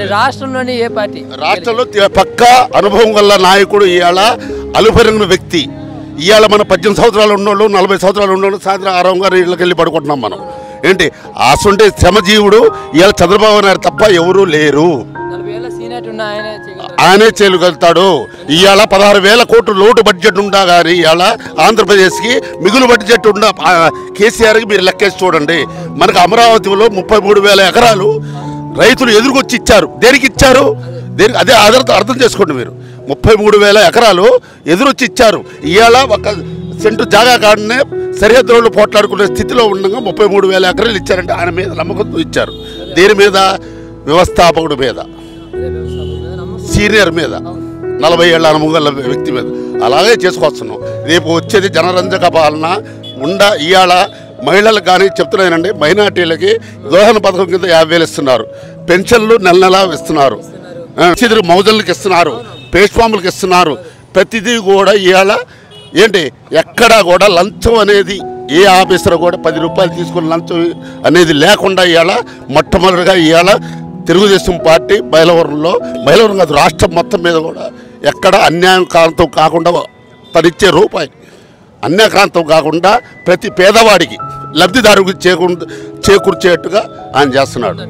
రాష్ట్రంలోని ఏ పార్టీ? రాష్ట్రంలో పక్కా అనుభవం గల నాయకుడు ఇవాళ అలుపెరిగిన వ్యక్తి. ఇవాళ మన పద్దెనిమిది సంవత్సరాలు ఉన్నోళ్ళు నలభై సంవత్సరాలు ఉన్నోళ్ళు సాయంత్రం ఆరం గారు ఇళ్ళకి వెళ్ళి పడుకుంటున్నాం మనం. ఏంటి? అసంటే శ్రమజీవుడు ఇవాళ చంద్రబాబు నాయుడు తప్ప ఎవరూ లేరు. ఆయన చేయగలుగుతాడు. ఇవాళ పదహారు వేల కోట్లు లోటు బడ్జెట్ ఉండా కానీ ఇవాళ ఆంధ్రప్రదేశ్కి మిగులు బడ్జెట్ ఉండ కేసీఆర్కి మీరు లెక్కేసి చూడండి. మనకు అమరావతిలో ముప్పై మూడు వేల ఎకరాలు రైతులు ఎదురుకొచ్చి ఇచ్చారు. దేనికి ఇచ్చారు? దేనికి? అదే అర్థం అర్థం చేసుకోండి మీరు. ముప్పై మూడు వేల ఎకరాలు ఎదురొచ్చి ఇచ్చారు. ఇవాళ ఒక సెంటు జాగా కాడనే సరిహద్దులో పోట్లాడుకునే స్థితిలో ఉండగా ముప్పై మూడు వేల ఎకరాలు ఇచ్చారంటే ఆయన మీద నమ్మకంతో ఇచ్చారు. దేని మీద? వ్యవస్థాపకుడి మీద. సీనియర్ మీద. నలభై ఏళ్ళ అనుభవం వ్యక్తి మీద. అలాగే చేసుకొస్తున్నాం. రేపు వచ్చేది జనరంజక పాలన. ఉండ ఇవాళ మహిళలకు కానీ చెప్తున్నానండి మైనార్టీలకి దోహన పథకం కింద యాభై వేలు ఇస్తున్నారు. పెన్షన్లు నెల నెలా ఇస్తున్నారు. చిదురు మౌజన్లకు ఇస్తున్నారు. పేష్పాములకు ఇస్తున్నారు. ప్రతిదీ కూడా ఇవాళ ఏంటి ఎక్కడా కూడా లంచం అనేది ఏ ఆఫీసర్ కూడా పది రూపాయలు తీసుకుని లంచం అనేది లేకుండా ఇవాళ మొట్టమొదటిగా ఇవాళ తెలుగుదేశం పార్టీ మైలవరంలో మైలవరం కాదు రాష్ట్రం మొత్తం మీద కూడా ఎక్కడ అన్యాయం కాలంతో కాకుండా తనిచ్చే రూపాయి. అన్యాక్రాంతం కాకుండా ప్రతి పేదవాడికి లబ్ధిదారుడికి చేకూర్చేట్టుగా ఆయన చేస్తున్నాడు.